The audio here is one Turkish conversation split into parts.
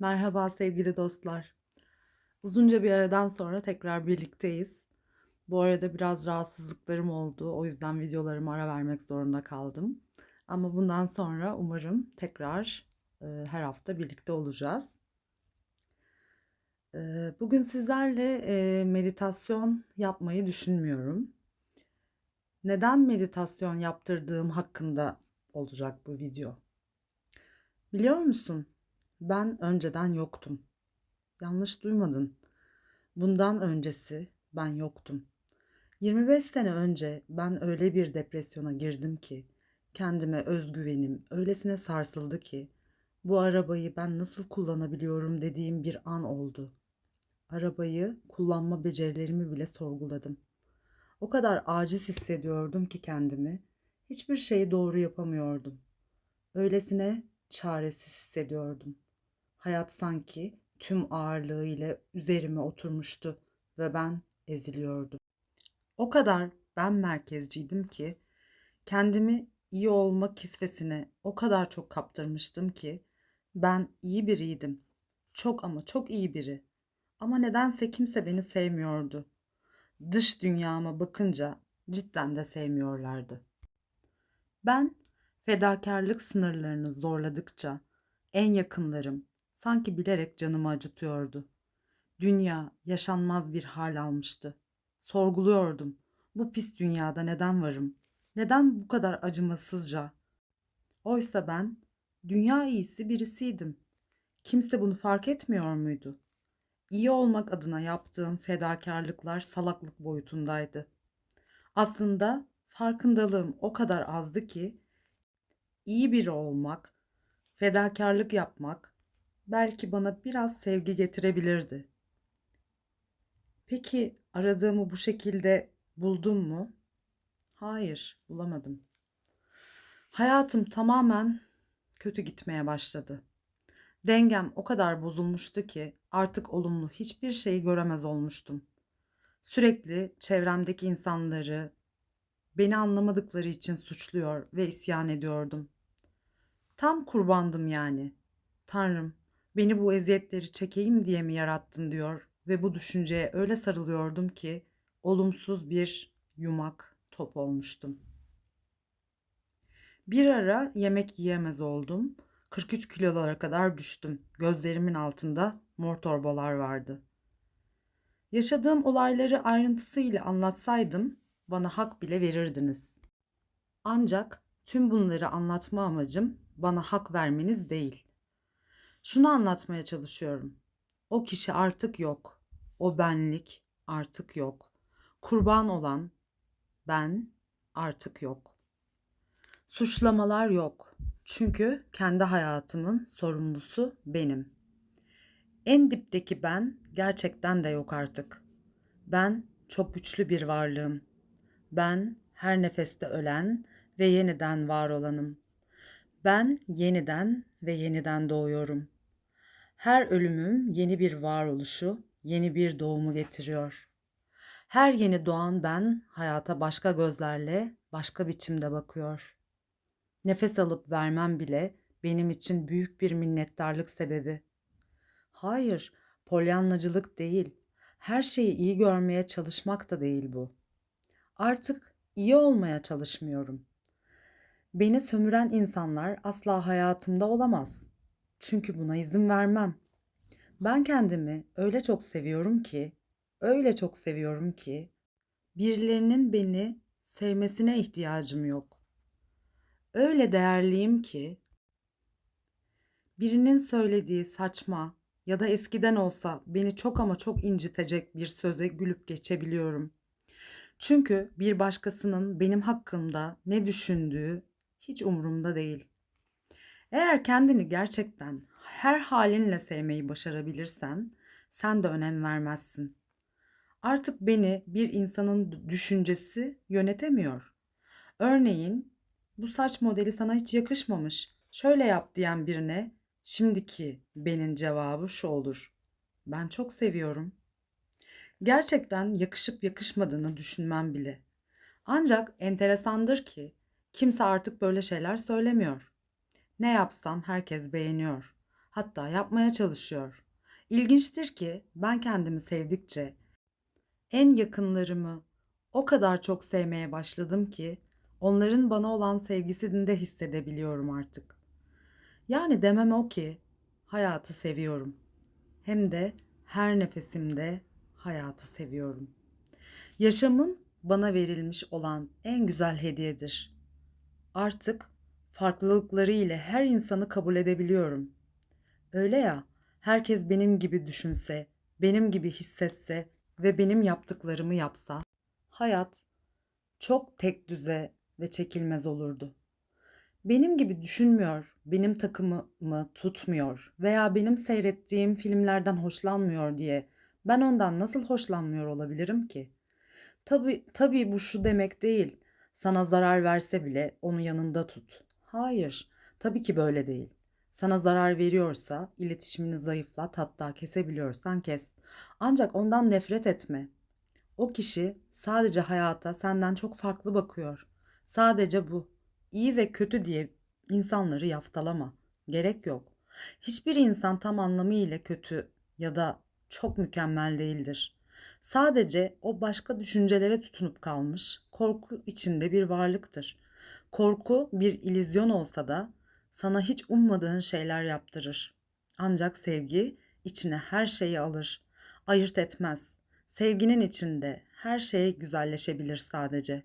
Merhaba sevgili dostlar. Uzunca bir aradan sonra tekrar birlikteyiz. Bu arada biraz rahatsızlıklarım oldu. O yüzden videolarıma ara vermek zorunda kaldım. Ama bundan sonra umarım tekrar e, her hafta birlikte olacağız. E, bugün sizlerle e, meditasyon yapmayı düşünmüyorum. Neden meditasyon yaptırdığım hakkında olacak bu video. Biliyor musun? Ben önceden yoktum. Yanlış duymadın. Bundan öncesi ben yoktum. 25 sene önce ben öyle bir depresyona girdim ki kendime özgüvenim öylesine sarsıldı ki bu arabayı ben nasıl kullanabiliyorum dediğim bir an oldu. Arabayı kullanma becerilerimi bile sorguladım. O kadar aciz hissediyordum ki kendimi. Hiçbir şeyi doğru yapamıyordum. Öylesine çaresiz hissediyordum. Hayat sanki tüm ağırlığıyla üzerime oturmuştu ve ben eziliyordum. O kadar ben merkezciydim ki kendimi iyi olma kisvesine o kadar çok kaptırmıştım ki ben iyi biriydim. Çok ama çok iyi biri. Ama nedense kimse beni sevmiyordu. Dış dünyama bakınca cidden de sevmiyorlardı. Ben fedakarlık sınırlarını zorladıkça en yakınlarım sanki bilerek canımı acıtıyordu. Dünya yaşanmaz bir hal almıştı. Sorguluyordum. Bu pis dünyada neden varım? Neden bu kadar acımasızca? Oysa ben dünya iyisi birisiydim. Kimse bunu fark etmiyor muydu? İyi olmak adına yaptığım fedakarlıklar salaklık boyutundaydı. Aslında farkındalığım o kadar azdı ki iyi biri olmak, fedakarlık yapmak belki bana biraz sevgi getirebilirdi. Peki aradığımı bu şekilde buldum mu? Hayır, bulamadım. Hayatım tamamen kötü gitmeye başladı. Dengem o kadar bozulmuştu ki artık olumlu hiçbir şeyi göremez olmuştum. Sürekli çevremdeki insanları beni anlamadıkları için suçluyor ve isyan ediyordum. Tam kurbandım yani. Tanrım, beni bu eziyetleri çekeyim diye mi yarattın diyor ve bu düşünceye öyle sarılıyordum ki olumsuz bir yumak top olmuştum. Bir ara yemek yiyemez oldum. 43 kilolara kadar düştüm. Gözlerimin altında mor torbalar vardı. Yaşadığım olayları ayrıntısıyla anlatsaydım bana hak bile verirdiniz. Ancak tüm bunları anlatma amacım bana hak vermeniz değil. Şunu anlatmaya çalışıyorum. O kişi artık yok. O benlik artık yok. Kurban olan ben artık yok. Suçlamalar yok. Çünkü kendi hayatımın sorumlusu benim. En dipteki ben gerçekten de yok artık. Ben çok güçlü bir varlığım. Ben her nefeste ölen ve yeniden var olanım. Ben yeniden ve yeniden doğuyorum. Her ölümüm yeni bir varoluşu, yeni bir doğumu getiriyor. Her yeni doğan ben hayata başka gözlerle, başka biçimde bakıyor. Nefes alıp vermem bile benim için büyük bir minnettarlık sebebi. Hayır, polyanlacılık değil. Her şeyi iyi görmeye çalışmak da değil bu. Artık iyi olmaya çalışmıyorum. Beni sömüren insanlar asla hayatımda olamaz. Çünkü buna izin vermem. Ben kendimi öyle çok seviyorum ki, öyle çok seviyorum ki birilerinin beni sevmesine ihtiyacım yok. Öyle değerliyim ki birinin söylediği saçma ya da eskiden olsa beni çok ama çok incitecek bir söze gülüp geçebiliyorum. Çünkü bir başkasının benim hakkımda ne düşündüğü hiç umurumda değil. Eğer kendini gerçekten her halinle sevmeyi başarabilirsen sen de önem vermezsin. Artık beni bir insanın düşüncesi yönetemiyor. Örneğin bu saç modeli sana hiç yakışmamış. Şöyle yap diyen birine şimdiki benim cevabı şu olur. Ben çok seviyorum. Gerçekten yakışıp yakışmadığını düşünmem bile. Ancak enteresandır ki kimse artık böyle şeyler söylemiyor. Ne yapsam herkes beğeniyor. Hatta yapmaya çalışıyor. İlginçtir ki ben kendimi sevdikçe en yakınlarımı o kadar çok sevmeye başladım ki onların bana olan sevgisini de hissedebiliyorum artık. Yani demem o ki hayatı seviyorum. Hem de her nefesimde hayatı seviyorum. Yaşamım bana verilmiş olan en güzel hediyedir. Artık farklılıkları ile her insanı kabul edebiliyorum. Öyle ya, herkes benim gibi düşünse, benim gibi hissetse ve benim yaptıklarımı yapsa, hayat çok tek düze ve çekilmez olurdu. Benim gibi düşünmüyor, benim takımımı tutmuyor veya benim seyrettiğim filmlerden hoşlanmıyor diye ben ondan nasıl hoşlanmıyor olabilirim ki? Tabii, tabii bu şu demek değil. Sana zarar verse bile onu yanında tut. Hayır, tabii ki böyle değil. Sana zarar veriyorsa iletişimini zayıflat hatta kesebiliyorsan kes. Ancak ondan nefret etme. O kişi sadece hayata senden çok farklı bakıyor. Sadece bu. İyi ve kötü diye insanları yaftalama. Gerek yok. Hiçbir insan tam anlamıyla kötü ya da çok mükemmel değildir. Sadece o başka düşüncelere tutunup kalmış, korku içinde bir varlıktır. Korku bir ilizyon olsa da sana hiç ummadığın şeyler yaptırır. Ancak sevgi içine her şeyi alır, ayırt etmez. Sevginin içinde her şey güzelleşebilir sadece.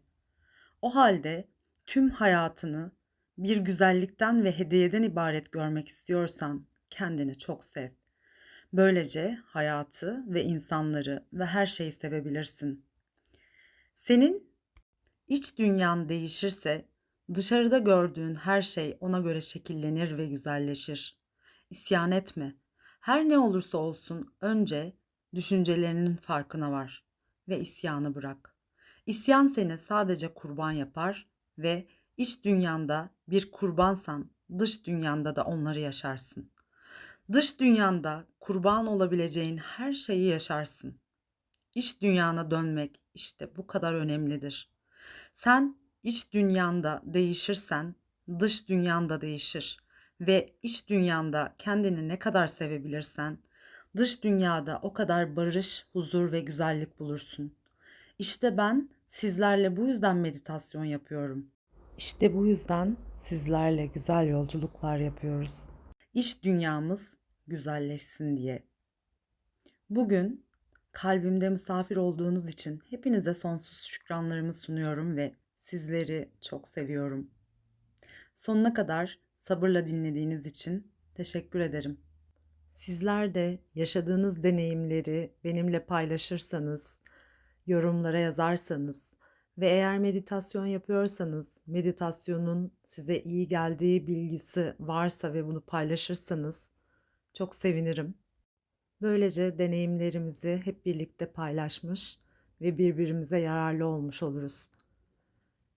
O halde tüm hayatını bir güzellikten ve hediyeden ibaret görmek istiyorsan kendini çok sev. Böylece hayatı ve insanları ve her şeyi sevebilirsin. Senin iç dünyan değişirse dışarıda gördüğün her şey ona göre şekillenir ve güzelleşir. İsyan etme. Her ne olursa olsun önce düşüncelerinin farkına var ve isyanı bırak. İsyan seni sadece kurban yapar ve iç dünyanda bir kurbansan dış dünyanda da onları yaşarsın. Dış dünyanda kurban olabileceğin her şeyi yaşarsın. İç dünyana dönmek işte bu kadar önemlidir. Sen iç dünyanda değişirsen dış dünyanda değişir ve iç dünyanda kendini ne kadar sevebilirsen dış dünyada o kadar barış, huzur ve güzellik bulursun. İşte ben sizlerle bu yüzden meditasyon yapıyorum. İşte bu yüzden sizlerle güzel yolculuklar yapıyoruz. İç dünyamız güzelleşsin diye. Bugün kalbimde misafir olduğunuz için hepinize sonsuz şükranlarımı sunuyorum ve sizleri çok seviyorum. Sonuna kadar sabırla dinlediğiniz için teşekkür ederim. Sizler de yaşadığınız deneyimleri benimle paylaşırsanız, yorumlara yazarsanız ve eğer meditasyon yapıyorsanız, meditasyonun size iyi geldiği bilgisi varsa ve bunu paylaşırsanız çok sevinirim. Böylece deneyimlerimizi hep birlikte paylaşmış ve birbirimize yararlı olmuş oluruz.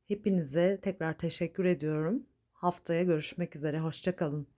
Hepinize tekrar teşekkür ediyorum. Haftaya görüşmek üzere. Hoşçakalın.